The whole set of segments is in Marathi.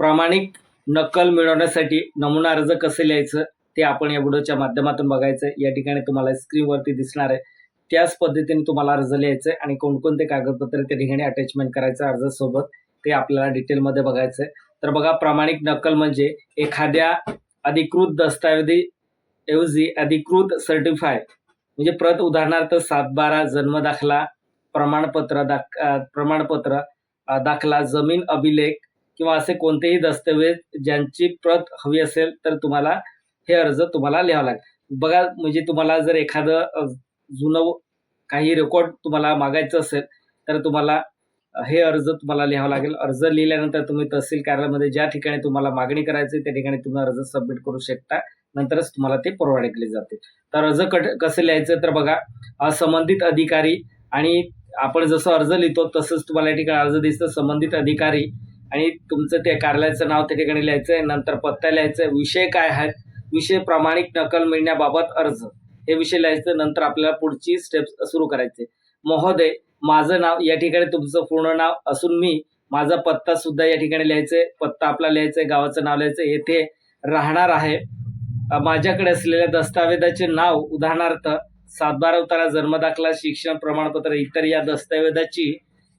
प्रामाणिक नक्कल मिळवण्यासाठी नमुना अर्ज कसे लिहायचं ते आपण या व्हिडिओच्या माध्यमातून बघायचं. आहे या ठिकाणी तुम्हाला स्क्रीनवरती दिसणार आहे. त्याच पद्धतीने तुम्हाला अर्ज लिहायचं आहे आणि कोणकोणते कागदपत्र त्या ठिकाणी अटॅचमेंट करायचं अर्जासोबत ते आपल्याला डिटेलमध्ये बघायचं आहे. तर बघा प्रामाणिक नक्कल म्हणजे एखाद्या अधिकृत दस्तऐवजी ऐवजी अधिकृत सर्टिफाय म्हणजे प्रत उदाहरणार्थ सातबारा जन्म दाखला प्रमाणपत्र दाख प्रमाणपत्र दाखला जमीन अभिलेख किंवा असे कोणतेही दस्तऐवज ज्यांची प्रत हवी असेल तर तुम्हाला हे अर्ज तुम्हाला लिहावं लागेल. बघा म्हणजे तुम्हाला जर एखादं जुनं काही रेकॉर्ड तुम्हाला मागायचं असेल तर तुम्हाला हे अर्ज तुम्हाला लिहावं लागेल. अर्ज लिहिल्यानंतर तुम्ही तहसील कार्यालयामध्ये ज्या ठिकाणी तुम्हाला मागणी करायची आहे, त्या ठिकाणी तुम्ही अर्ज सबमिट करू शकता. नंतरच तुम्हाला ते प्रोव्हाइड केले जाते. तर अर्ज कट कसं लिहायचं तर बघा असंबंधित संबंधित अधिकारी आणि आपण जसं अर्ज लिहितो तसंच तुम्हाला या ठिकाणी अर्ज दिसतं. संबंधित अधिकारी आणि तुमचं त्या कार्यालयाचं नाव त्या ठिकाणी लिहायचं आहे नंतर पत्ता लिहायचं आहे विषय काय आहेत विषय प्रामाणिक नकल मिळण्याबाबत अर्ज. हे विषय लिहायचं नंतर आपल्याला पुढची स्टेप्स सुरू करायचे. महोदय माझं नाव या ठिकाणी तुमचं पूर्ण नाव असून मी माझा पत्ता सुद्धा या ठिकाणी लिहायचं आहे पत्ता आपला लिहायचं आहे गावाचं नाव लिहायचं आहे येथे राहणार आहे माझ्याकडे असलेल्या दस्तावेजाचे नाव उदाहरणार्थ सातबारा उतारा जन्मदाखला शिक्षण प्रमाणपत्र इतर या दस्तऐवजाची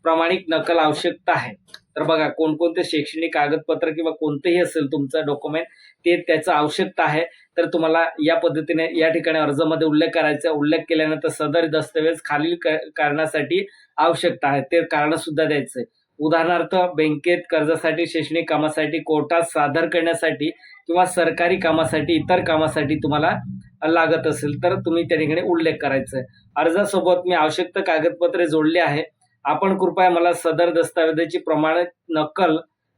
प्रमाणिक नकल आवश्यकता आहे. तर बघा कोणकोणते शैक्षणिक कागदपत्र किंवा कोणतेही असेल तुमचं डॉक्युमेंट ते त्याचं आवश्यकता आहे. तर तुम्हाला या पद्धतीने या ठिकाणी अर्जामध्ये उल्लेख करायचा उल्लेख केल्यानंतर सदर दस्तऐवज खालील क- कारणासाठी आवश्यकता आहे. ते कारण सुद्धा द्यायचं आहे. उदाहरणार्थ बँकेत कर्जासाठी शैक्षणिक कामासाठी कोर्टात सादर करण्यासाठी किंवा सरकारी कामासाठी इतर कामासाठी तुम्हाला लागत असेल तर तुम्ही त्या ठिकाणी उल्लेख करायचा आहे. अर्जासोबत मी आवश्यक कागदपत्रे जोडली आहे. आपण कृपया मला सदर दस्तावेजाची प्रमाणित नक्कल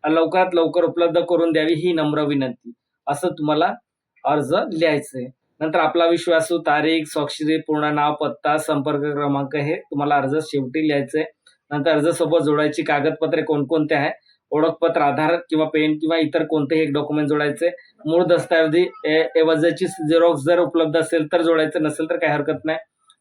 लवकरात लवकर उपलब्ध करून द्यावी ही नम्र विनंती. असं तुम्हाला अर्ज लिहायचं आहे. नंतर आपला विश्वासू तारीख स्वाक्षरी पूर्ण नाव पत्ता संपर्क क्रमांक हे तुम्हाला अर्ज शेवटी लिहायचं आहे. नंतर अर्जासोबत जोडायची कागदपत्रे कोणकोणते आहे ओळखपत्र आधार किंवा पेन किंवा इतर कोणतेही एक डॉक्युमेंट जोडायचे मूळ दस्तावेजी ए- ऐवजाची झेरॉक्स जर उपलब्ध असेल तर जोडायचं नसेल तर काही हरकत नाही.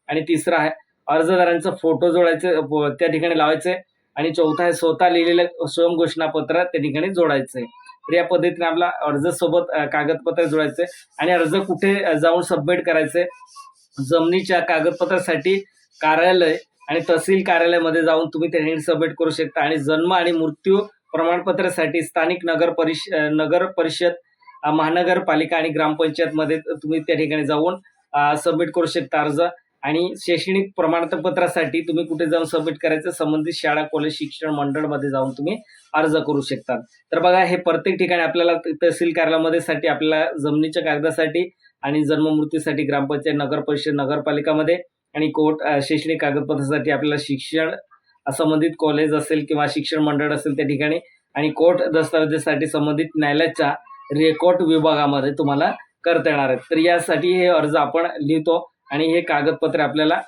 आणि तिसरं आहे अर्जदारांचा फोटो जोडायचे त्या ठिकाणी लावायचे आणि चौथा आहे स्वतः लिहिलेलं स्वयं घोषणापत्र त्या ठिकाणी जोडायचंय. तर या पद्धतीने आपला अर्ज सोबत कागदपत्र जोडायचे आणि अर्ज कुठे जाऊन सबमिट करायचे जमिनीच्या कागदपत्रासाठी कार्यालय आणि तहसील कार्यालयामध्ये जाऊन तुम्ही त्या ठिकाणी सबमिट करू शकता. आणि जन्म आणि मृत्यू प्रमाणपत्रासाठी स्थानिक नगर परिष नगर परिषद महानगरपालिका आणि ग्रामपंचायतमध्ये तुम्ही त्या ठिकाणी जाऊन सबमिट करू शकता अर्ज. आणि शैक्षणिक प्रमाणपत्रासाठी तुम्ही कुठे जाऊन सबमिट करायचं संबंधित शाळा कॉलेज शिक्षण मंडळमध्ये जाऊन तुम्ही अर्ज करू शकता. तर बघा हे प्रत्येक ठिकाणी आपल्याला त- तहसील कार्यालयामध्ये साठी आपल्याला जमिनीच्या कागदासाठी आणि जन्ममृत्यूसाठी ग्रामपंचायत नगर परिषद नगरपालिकामध्ये आणि कोर्ट शैक्षणिक कागदपत्रासाठी आपल्याला शिक्षण संबंधित कॉलेज असेल किंवा शिक्षण मंडळ असेल त्या ठिकाणी आणि कोर्ट दस्तावेजासाठी संबंधित न्यायालयाच्या रेकॉर्ड विभागामध्ये तुम्हाला करता येणार आहेत. तर यासाठी हे अर्ज आपण लिहितो. आणि हे कागदपत्रे आपल्याला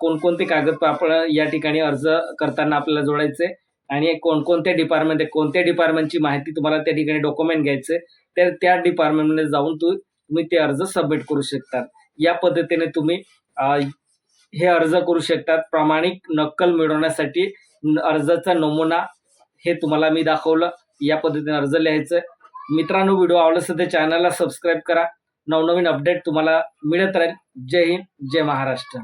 कोणकोणते कागदपत्र आपण या ठिकाणी अर्ज करताना आपल्याला जोडायचे आणि कोणकोणत्या डिपार्टमेंट कोणत्या डिपार्टमेंटची माहिती तुम्हाला त्या ठिकाणी डॉक्युमेंट घ्यायचे तर त्या डिपार्टमेंटमध्ये जाऊन तू तुम्ही ते अर्ज सबमिट करू शकता या पद्धतीने तुम्ही हे अर्ज करू शकतात. प्रामाणिक नक्कल मिळवण्यासाठी अर्जाचा नमुना हे तुम्हाला मी दाखवलं. या पद्धतीने अर्ज लिहायचं. मित्रांनो व्हिडिओ आवडला असेल तर चॅनलला सबस्क्राईब करा. नवनवीन अपडेट तुम्हाला मिळत राहील. जय हिंद जय महाराष्ट्र.